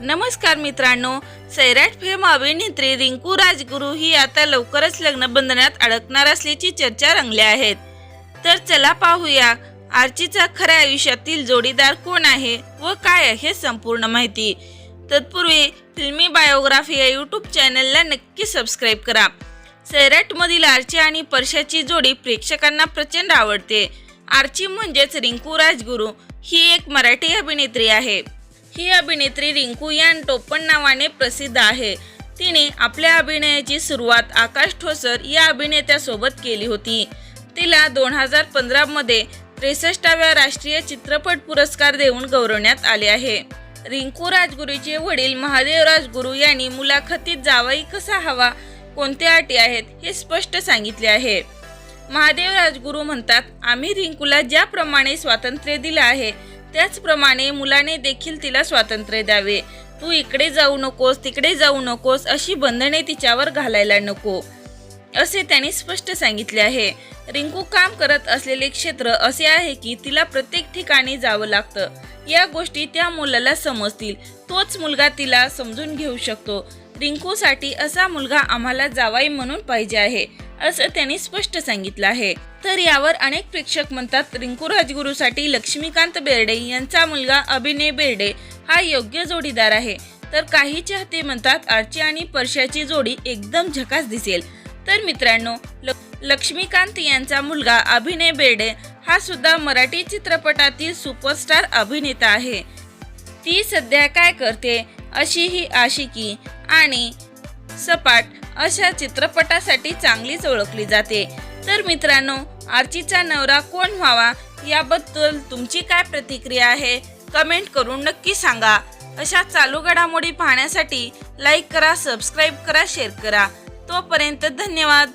नमस्कार मित्रांनो सैराट फेम अभिनेत्री रिंकू राजगुरू ही आता लवकरच लग्न बंधनात अडकणार असल्याची चर्चा रंगल्या आहेत. तर चला पाहूया आर्चीचा खऱ्या आयुष्यातील जोडीदार कोण आहे व काय आहे संपूर्ण माहिती. तत्पूर्वी फिल्मी बायोग्राफी या यूट्यूब चॅनलला नक्की सबस्क्राईब करा. सैराटमधील आर्ची आणि परशाची जोडी प्रेक्षकांना प्रचंड आवडते. आर्ची म्हणजेच रिंकू राजगुरू ही एक मराठी अभिनेत्री आहे. ही अभिनेत्री रिंकू या टोपण नावाने प्रसिद्ध आहे. तिने आपल्या अभिनयाची सुरुवात आकाश ठोसर या अभिनेत्यासोबत केली होती. तिला दोन हजार पंधरामध्ये त्रेसष्टाव्या राष्ट्रीय चित्रपट पुरस्कार देऊन गौरवण्यात आले आहे. रिंकू राजगुरूचे वडील महादेव राजगुरू यांनी मुलाखतीत जावाई कसा हवा कोणत्या अटी आहेत हे स्पष्ट सांगितले आहे. महादेव राजगुरू म्हणतात आम्ही रिंकूला ज्याप्रमाणे स्वातंत्र्य दिलं आहे त्याचप्रमाणे मुलाने देखील तिला स्वातंत्र्य द्यावे. तू इकडे जाऊ नकोस तिकडे जाऊ नकोस अशी बंधने तिच्यावर घालायला नको असे त्यांनी स्पष्ट सांगितले आहे. रिंकू काम करत असलेले क्षेत्र असे आहे की तिला प्रत्येक ठिकाणी जावं लागतं. या गोष्टी त्या मुलाला समजतील. तोच मुलगा तिला समजून घेऊ शकतो. रिंकूसाठी असा मुलगा आम्हाला जावाई म्हणून पाहिजे आहे. असं त्यांनी स्पष्ट सांगितलं आहे. तर यावर अनेक प्रेक्षक म्हणतात रिंकू राजगुरूसाठी लक्ष्मीकांत बेर्डे यांचा मुलगा अभिनय बेर्डे हा योग्य जोडीदार आहे. तर काही चाहते म्हणतात आर्ची आणि परशाची जोडी एकदम झकास दिसेल. तर मित्रांनो ल- लक्ष्मीकांत यांचा मुलगा अभिनय बेर्डे हा सुद्धा मराठी चित्रपटातील सुपरस्टार अभिनेता आहे. ती सध्या काय करते अशी ही आशिकी आणि सपाट अशा चित्रपटासाठी चांगलीच ओळखली जाते. तर मित्रांनो आर्चीचा नवरा कोण व्हावा याबद्दल तुमची काय प्रतिक्रिया आहे? कमेंट करून नक्की सांगा. अशा चालू घडामोडी पाहण्यासाठी लाईक करा सबस्क्राईब करा शेअर करा. तोपर्यंत धन्यवाद.